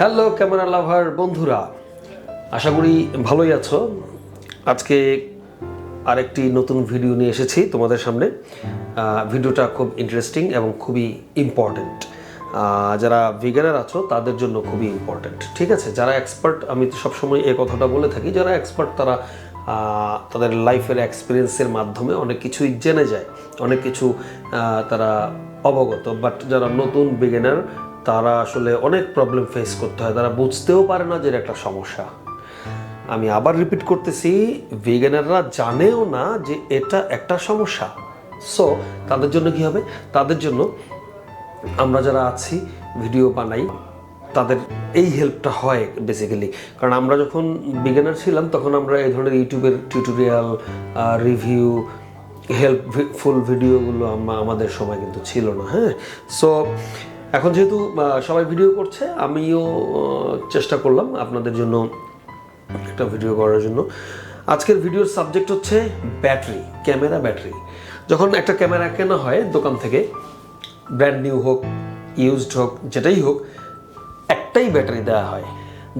Hello camera লাভার বন্ধুরা? আশা করি ভালোই আছো। আজকে আরেকটি নতুন ভিডিও নিয়ে এসেছি তোমাদের সামনে। ভিডিওটা খুব ইন্টারেস্টিং এবং খুবই ইম্পর্ট্যান্ট যারা ভিগানার আছো, তাদের জন্য খুবই ইম্পর্ট্যান্ট ঠিক আছে? যারা এক্সপার্ট আমি সবসময় এ কথাটা বলে থাকি, যারা এক্সপার্ট তারা তাদের লাইফের এক্সপিরিয়েন্সের মাধ্যমে অনেক কিছুই জেনে যায়। অনেক কিছু তারা অবগত। বাট যারা নতুন বিগিনার তারা আসলে অনেক প্রবলেম ফেস করতে হয়। তারা বুঝতেও পারে না যে একটা সমস্যা। আমি আবার রিপিট করতেছি ভেগানাররা জানেও না যে এটা একটা সমস্যা। সো তাদের জন্য কি হবে? তাদের জন্য আমরা যারা আছি ভিডিও বানাই, তাদের এই হেল্পটা হয় বেসিক্যালি কারণ আমরা যখন বিগিনার ছিলাম, তখন আমরা এই ধরনের ইউটিউবের টিউটোরিয়াল রিভিউ হেল্পফুল ভিডিওগুলো আমা- আমাদের সময় কিন্তু ছিল না হ্যাঁ? সো এখন যেহেতু সবাই ভিডিও করছে, আমিও চেষ্টা করলাম আপনাদের জন্য একটা ভিডিও করার জন্য। আজকের ভিডিওর সাবজেক্ট হচ্ছে ব্যাটারি ক্যামেরা ব্যাটারি যখন একটা ক্যামেরা কেনা হয় দোকান থেকে ব্র্যান্ড নিউ হোক ইউজড হোক, যেটাই হোক, একটাই ব্যাটারি দেওয়া হয়,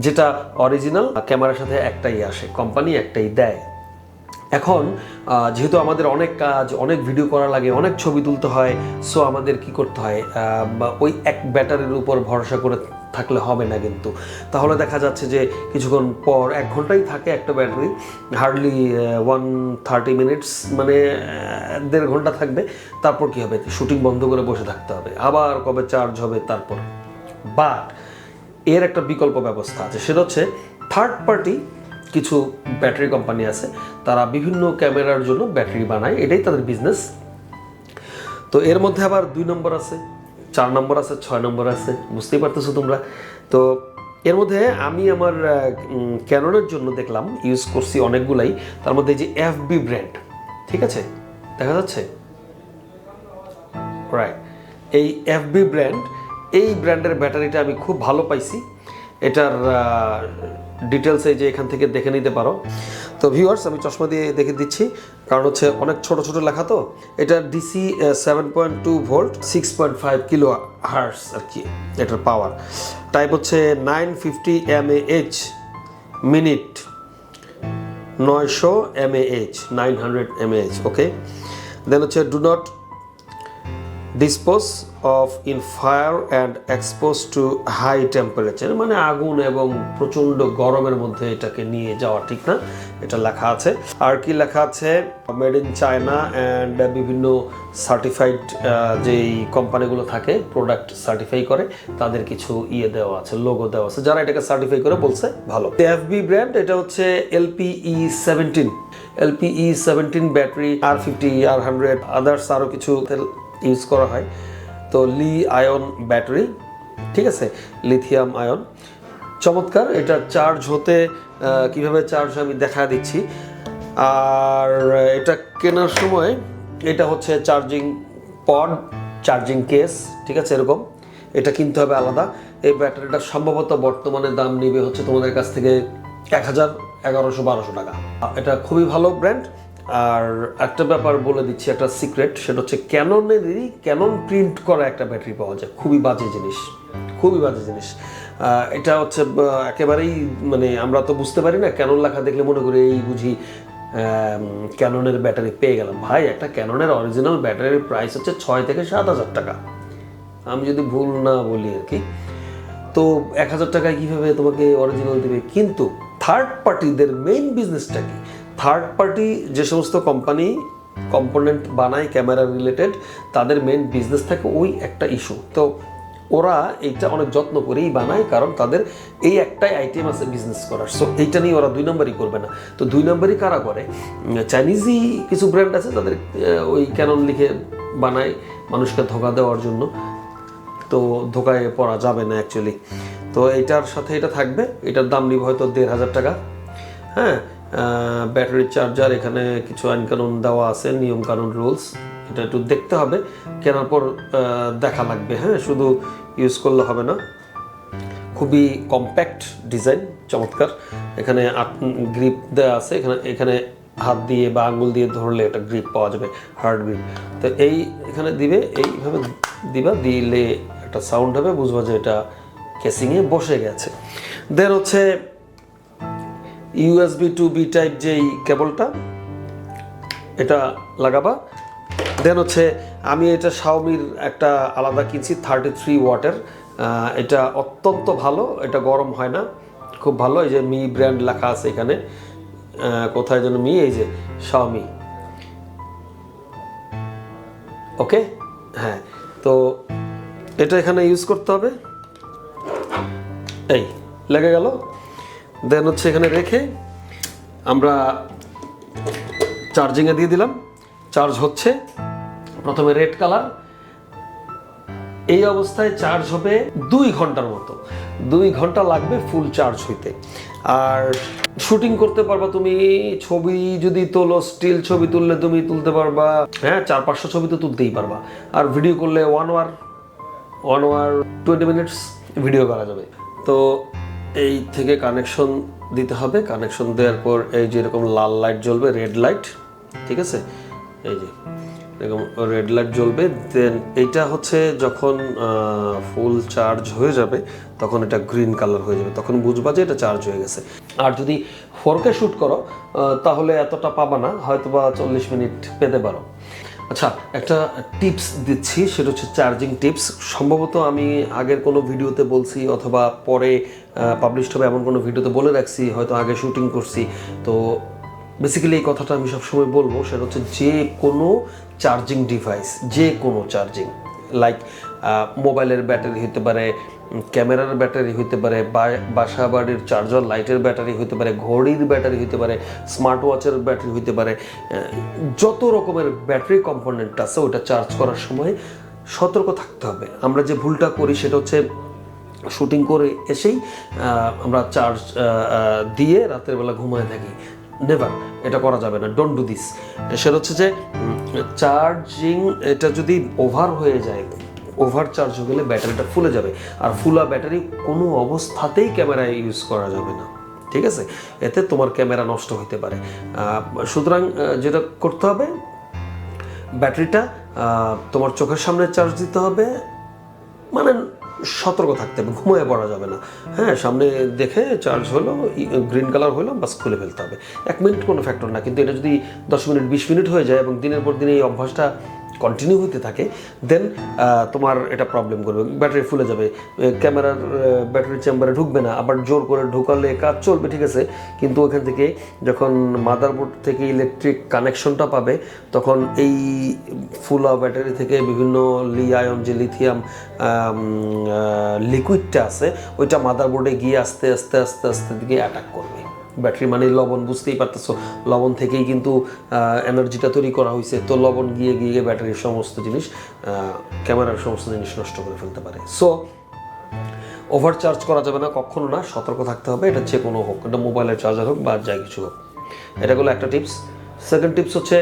যেটা অরিজিনাল ক্যামেরার সাথে একটাই আসে কোম্পানি একটাই দেয়। এখন যেহেতু আমাদের অনেক কাজ, অনেক ভিডিও করা লাগে, অনেক ছবি তুলতে হয় সো আমাদের কি করতে হয় বা ওই এক ব্যাটারির উপর ভরসা করে থাকলে হবে না কিন্তু। তাহলে দেখা যাচ্ছে যে কিছুক্ষণ পর, এক ঘন্টাই থাকে একটা battery hardly one thirty minutes মানে দেড় ঘণ্টা থাকবে, তারপর কি হবে? শুটিং বন্ধ করে বসে থাকতে হবে। আবার কবে চার্জ হবে, তারপর। বাট এর একটা বিকল্প ব্যবস্থা আছে, সেটা হচ্ছে থার্ড পার্টি কিছু ব্যাটারি কোম্পানি আছে, তারা বিভিন্ন ক্যামেরার জন্য ব্যাটারি বানায়, এটাই তাদের বিজনেস তো এর মধ্যে আবার দুই নম্বর আছে, চার নম্বর আছে, ছয় নম্বর আছে, বুঝতেই পারতেছো তোমরা। তো এর মধ্যে আমি আমার ক্যাননের জন্য দেখলাম ইউজ করছি অনেকগুলাই, তার মধ্যে যে এফ বি ব্র্যান্ড ঠিক আছে? দেখা যাচ্ছে? রাইট এই এফবি ব্র্যান্ড এই ব্র্যান্ডের ব্যাটারিটা আমি খুব ভালো পাইছি। এটার ডিটেলস যে এখান থেকে দেখে নিতে পারো। তো ভিউয়ার্স আমি চশমা দিয়ে দেখে দিচ্ছি, কারণ হচ্ছে অনেক ছোট ছোট লেখা তো। এটা DC seven point two volt six point five kilo hertz আর কি, এটার পাওয়ার টাইপ হচ্ছে nine fifty M H minute নয়শো M H nine hundred M H okay then হচ্ছে do not dispose of in fire and expose to high temperature মানে আগুন এবং প্রচণ্ড গরমের মধ্যে এটাকে নিয়ে যাওয়া ঠিক না? এটা লেখা আছে। আর কি লেখা আছে? মেড ইন চায়না অ্যান্ড বিভিন্ন সার্টিফাইড যেই কোম্পানিগুলো থাকে প্রোডাক্ট সার্টিফাই করে, তাদের কিছু ইয়ে দেওয়া আছে লোগো দেওয়া আছে। যারা এটাকে সার্টিফাই করে বলছে, ভালো। এফবি ব্র্যান্ড এটা হচ্ছে LPE seventeen LPE seventeen battery আর ফিফটি আর হান্ড্রেড আদার্স আরও কিছু। ইউজ করা হয়। তো লি আয়ন ব্যাটারি, ঠিক আছে? Lithium ion. চমৎকার, এটা চার্জ হতে কীভাবে চার্জ আমি দেখা দিচ্ছি। আর এটা কেনার সময় এটা হচ্ছে চার্জিং পড, চার্জিং কেস, ঠিক আছে? এরকম। এটা কিনতে হবে আলাদা। এই ব্যাটারিটা সম্ভবত বর্তমানে দাম নিবে হচ্ছে তোমাদের কাছ থেকে এক হাজার এগারোশো বারোশো টাকা। এটা খুবই ভালো ব্র্যান্ড। আর একটা ব্যাপার বলে দিচ্ছি, একটা সিক্রেট সেটা হচ্ছে ক্যাননেরই ক্যানন প্রিন্ট করা একটা ব্যাটারি পাওয়া যায়। খুবই বাজে জিনিস, খুবই বাজে জিনিস। এটা হচ্ছে একেবারেই মানে আমরা তো বুঝতে পারি না, ক্যানন লেখা দেখলে মনে করি এই বুঝি ক্যাননের ব্যাটারি পেয়ে গেলাম। ভাই, একটা ক্যাননের অরিজিনাল ব্যাটারির প্রাইস হচ্ছে ছয় থেকে সাত হাজার টাকা। আমি যদি ভুল না বলি আর কি। তো এক হাজার টাকায় কীভাবে তোমাকে অরিজিনাল দেবে? কিন্তু থার্ড পার্টিদের মেইন বিজনেসটা কি? থার্ড পার্টি যে সমস্ত কোম্পানি কম্পোনেন্ট বানায় ক্যামেরা রিলেটেড তাদের মেন বিজনেস থাকে ওই একটা ইস্যু তো ওরা এইটা অনেক যত্ন করেই বানায়, কারণ তাদের এই একটাই আইটেম আছে বিজনেস করার। সো এইটা নিয়ে ওরা দুই নম্বরই করবে না। তো দুই নম্বরই কারা করে? চাইনিজই কিছু ব্র্যান্ড আছে তাদের ওই ক্যানন লিখে বানায় মানুষকে ধোকা দেওয়ার জন্য। তো ধোকায় পড়া যাবে না অ্যাকচুয়ালি তো এটার সাথে এটা থাকবে। এটার দাম নিব হয়তো দেড় হাজার টাকা। হ্যাঁ ব্যাটারি চার্জার এখানে কিছু আইন কানুন দেওয়া আছে, নিয়ম কানুন রুলস এটা একটু দেখতে হবে, কেনার পর দেখা লাগবে হ্যাঁ? শুধু ইউজ করলে হবে না। খুবই কম্প্যাক্ট ডিজাইন চমৎকার। এখানে গ্রিপ দেওয়া আছে, এখানে এখানে হাত দিয়ে বা আঙুল দিয়ে ধরলে একটা গ্রিপ পাওয়া যাবে হার্ড গ্রিপ তো এই এখানে দিবে, এইভাবে দিবা, দিলে একটা সাউন্ড হবে, বুঝবা যে এটা কেসিংয়ে বসে গেছে। দেন হচ্ছে ইউএসবি টু বি টাইপ যেই কেবলটা এটা লাগাবা। দেন হচ্ছে, আমি এটা শাওমির একটা আলাদা কিনছি থার্টি থ্রি ওয়াটের এটা অত্যন্ত ভালো, এটা গরম হয় না, খুব ভালো। এই যে মি ব্র্যান্ড লেখা আছে এখানে। কোথায় যেন মি এই যে শাওমি ওকে হ্যাঁ তো এটা এখানে ইউজ করতে হবে। এই, লেগে গেল। দেন হচ্ছে এখানে রেখে আমরা চার্জিংয়ে দিয়ে দিলাম। চার্জ হচ্ছে প্রথমে রেড কালার এই অবস্থায় চার্জ হবে দুই ঘণ্টার মতো। দুই ঘণ্টা লাগবে ফুল চার্জ হইতে। আর শুটিং করতে পারবা তুমি, ছবি যদি তোলো স্টিল ছবি তুললে তুমি তুলতে পারবা। হ্যাঁ চার পাঁচশো ছবি তো তুলতেই পারবা। আর ভিডিও করলে one hour one hour twenty minutes video করা যাবে। তো এই থেকে কানেকশন দিতে হবে। কানেকশন দেওয়ার পর এই যে এরকম লাল লাইট জ্বলবে রেড লাইট ঠিক আছে? এই যে, এরকম রেড লাইট জ্বলবে দেন এইটা হচ্ছে যখন ফুল চার্জ হয়ে যাবে, তখন এটা গ্রিন কালার হয়ে যাবে। তখন বুঝবা যে এটা চার্জ হয়ে গেছে। আর যদি ফোরকে শ্যুট করো তাহলে এতটা পাবা না হয়তো বা চল্লিশ মিনিট পেতে পারো। আচ্ছা একটা টিপস দিচ্ছি, সেটা হচ্ছে চার্জিং টিপস সম্ভবত আমি আগের কোনো ভিডিওতে বলছি অথবা পরে পাবলিশড হবে এমন কোনো ভিডিওতে বলে রাখছি, হয়তো আগে শুটিং করছি। তো বেসিক্যালি এই কথাটা আমি সবসময় বলব, সেটা হচ্ছে যে কোনো চার্জিং ডিভাইস যে কোনো চার্জিং লাইক মোবাইলের ব্যাটারি হতে পারে ক্যামেরার ব্যাটারি হতে পারে বাসা বাড়ির চার্জার, লাইটের ব্যাটারি হতে পারে, ঘড়ির ব্যাটারি হতে পারে স্মার্ট ওয়াচের ব্যাটারি হতে পারে যত রকমের ব্যাটারি কম্পোনেন্ট আছে ওটা চার্জ করার সময় সতর্ক থাকতে হবে। আমরা যে ভুলটা করি সেটা হচ্ছে শুটিং করে এসেই আমরা চার্জ দিয়ে রাতের বেলা ঘুমায় থাকি। নেভার এটা করা যাবে না ডোন্ট ডু দিস সেটা হচ্ছে যে চার্জিং এটা যদি ওভার হয়ে যায় ওভার চার্জ হয়ে গেলে ব্যাটারিটা ফুলে যাবে। আর ফুলা ব্যাটারি কোনো অবস্থাতেই ক্যামেরায় ইউজ করা যাবে না। ঠিক আছে? এতে তোমার ক্যামেরা নষ্ট হতে পারে। সুতরাং যেটা করতে হবে, ব্যাটারিটা তোমার চোখের সামনে চার্জ দিতে হবে। মানে সতর্ক থাকতে হবে, ঘুমিয়ে পড়া যাবে না। হ্যাঁ সামনে দেখে চার্জ হলো গ্রিন কালার হলো, বাস খুলে ফেলতে হবে। এক মিনিট কোনো ফ্যাক্টর না, কিন্তু এটা যদি দশ মিনিট বিশ মিনিট হয়ে যায় এবং দিনের পর দিন এই অভ্যাসটা কন্টিনিউ হতে থাকে দেন তোমার এটা প্রবলেম করবে ব্যাটারি ফুলে যাবে ক্যামেরার ব্যাটারি চেম্বারে ঢুকবে না আবার জোর করে ঢুকালে কাজ চলবে ঠিক আছে কিন্তু ওখান থেকে যখন মাদারবোর্ড থেকে ইলেকট্রিক কানেকশনটা পাবে তখন এই ফুলা ব্যাটারি থেকে বিভিন্ন লি আয়ন যে লিথিয়াম লিকুইডটা আছে ওইটা মাদারবোর্ডে গিয়ে আস্তে আস্তে আস্তে আস্তে দিকে অ্যাটাক করবে ব্যাটারি মানে লবণ, বুঝতেই পারতেছো? লবণ থেকেই কিন্তু এনার্জিটা তৈরি করা হয়েছে তো লবণ গিয়ে গিয়ে ব্যাটারির সমস্ত জিনিস ক্যামেরার সমস্ত জিনিস নষ্ট করে ফেলতে পারে। সো ওভার চার্জ করা যাবে না, কখনো না, সতর্ক থাকতে হবে। এটা যে কোনো হোক, এটা মোবাইলের চার্জার হোক বা যাই কিছু হোক। এটা হলো একটা টিপস সেকেন্ড টিপস হচ্ছে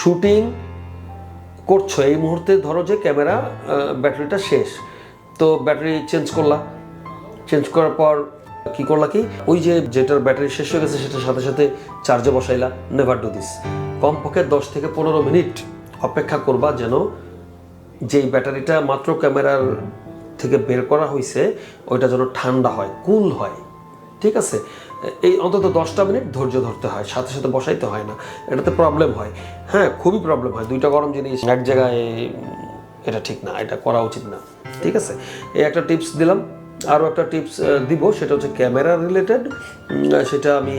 শুটিং করছ। এই মুহূর্তে ধরো যে ক্যামেরা ব্যাটারিটা শেষ। তো ব্যাটারি চেঞ্জ করলা। চেঞ্জ করার পর কি করলা কি? ওই যে যেটার ব্যাটারি শেষ হয়ে গেছে, সেটার সাথে সাথে চার্জে বসাইলা নেভার ডু দিস কমপক্ষে দশ থেকে পনেরো মিনিট অপেক্ষা করবা যেন যেই ব্যাটারিটা মাত্র ক্যামেরার থেকে বের করা হয়েছে ওইটা যেন ঠান্ডা হয়, কুল হয়। ঠিক আছে? এই অন্তত দশটা মিনিট ধৈর্য ধরতে হয়, সাথে সাথে বসাইতে হয় না। এটাতে প্রবলেম হয়। হ্যাঁ খুবই প্রবলেম হয়। দুইটা গরম জিনিস এক জায়গায়, এটা ঠিক না, এটা করা উচিত না। ঠিক আছে? এই একটা টিপস দিলাম। আরও একটা টিপস দিব, সেটা হচ্ছে ক্যামেরা রিলেটেড সেটা আমি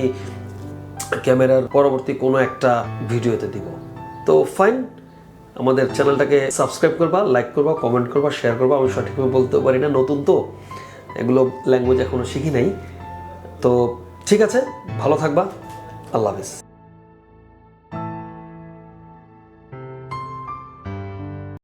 ক্যামেরার পরবর্তী কোনো একটা ভিডিওতে দিব। তো ফাইন আমাদের চ্যানেলটাকে সাবস্ক্রাইব করবা লাইক করবা কমেন্ট করবা শেয়ার করবা, আমি সঠিকভাবে বলতে পারি না, নতুন তো, এগুলো ল্যাঙ্গুয়েজ এখনও শিখি নাই। তো ঠিক আছে, ভালো থাকবা, আল্লাহ হাফিজ।